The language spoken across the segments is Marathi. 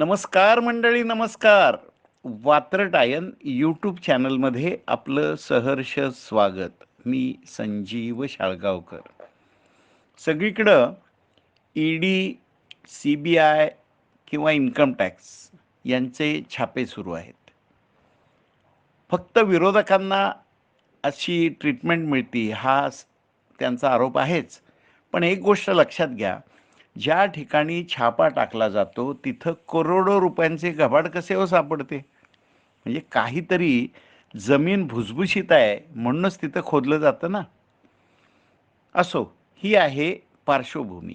नमस्कार मंडळी नमस्कार. वात्रटायन यूट्यूब चॅनलमध्ये आपलं सहर्ष स्वागत. मी संजीव शाळगावकर. सगळीकडं E D C B I किंवा इन्कम टॅक्स यांचे छापे सुरू आहेत. फक्त विरोधकांना अशी ट्रीटमेंट मिळती हा त्यांचा आरोप आहेच. पण एक गोष्ट लक्षात घ्या. ज्या ठिकाणी छापा टाकला जातो तिथं करोडो रुपयांचे गबाड कसे हो सापडते? म्हणजे काहीतरी जमीन भुसभुशीत आहे म्हणूनच तिथं खोदलं जातं ना? असो ही आहे पार्श्वभूमी.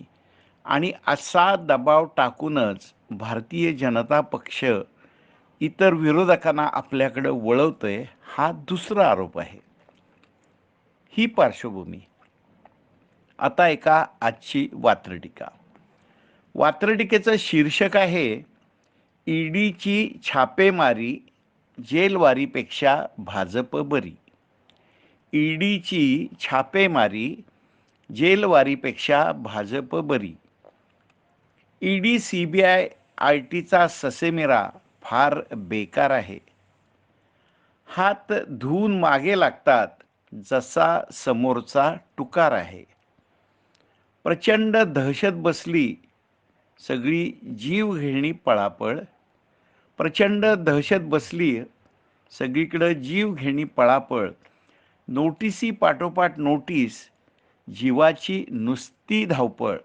आणि असा दबाव टाकूनच भारतीय जनता पक्ष इतर विरोधकांना आपल्याकडे वळवतोय हा दुसरा आरोप आहे. ही पार्श्वभूमी. आता एका आजची वात्रटिका. वात्रटिकेचं शीर्षक आहे ईडीची छापेमारी जेलवारीपेक्षा भाजप बरी. ईडीची छापेमारी जेलवारीपेक्षा भाजप बरी. ED C B I I टीचा ससेमिरा फार बेकार आहे. हात धुवून मागे लागतात जसा समोरचा टुकार आहे. प्रचंड दहशत बसली सगळी जीवघेणी पळापळ प्रचंड दहशत बसली सगळीकडं जीवघेणी पळापळ. नोटिसी पाठोपाठ नोटीस जीवाची नुसती धावपळ.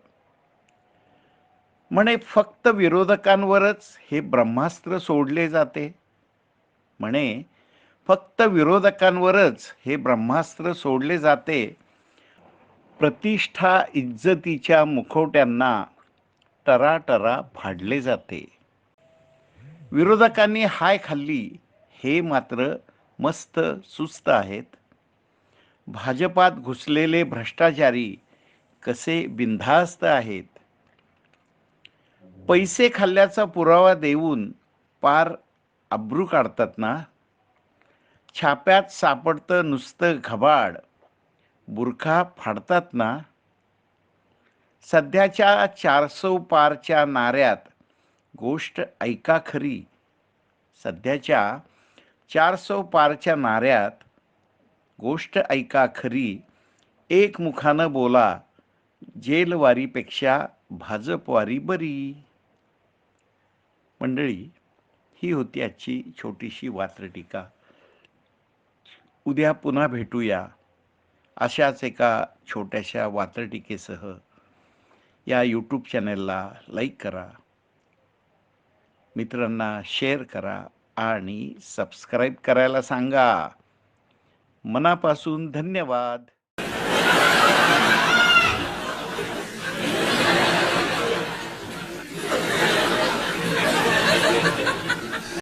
म्हणे फक्त विरोधकांवरच हे ब्रह्मास्त्र सोडले जाते. म्हणे फक्त विरोधकांवरच हे ब्रह्मास्त्र सोडले जाते. प्रतिष्ठा इज्जतीच्या मुखवट्यांना टराटरा फाडले जाते. विरोधकांनी हाय खाल्ली हे मात्र मस्त सुस्त आहेत. भाजपात घुसलेले भ्रष्टाचारी कसे बिनधास्त आहेत? पैसे खाल्ल्याचा पुरावा देऊन पार अब्रू काढतात ना? छाप्यात सापडतं नुसतं घबाड बुरखा फाडतात ना? सध्याच्या चारसो पारच्या नाऱ्यात गोष्ट ऐका खरी. सध्याच्या चारसो पारच्या नाऱ्यात गोष्ट ऐका खरी. एक मुखानं बोला जेलवारीपेक्षा भाजपवारी बरी. मंडळी ही होती आजची छोटीशी वात्रटिका. उद्या पुन्हा भेटूया अशाच एका छोट्याशा वात्रटिकेसह. या यूट्यूब चॅनेलला लाईक करा. मित्रांना शेअर करा आणि सबस्क्राईब करायला सांगा. मनापासून धन्यवाद.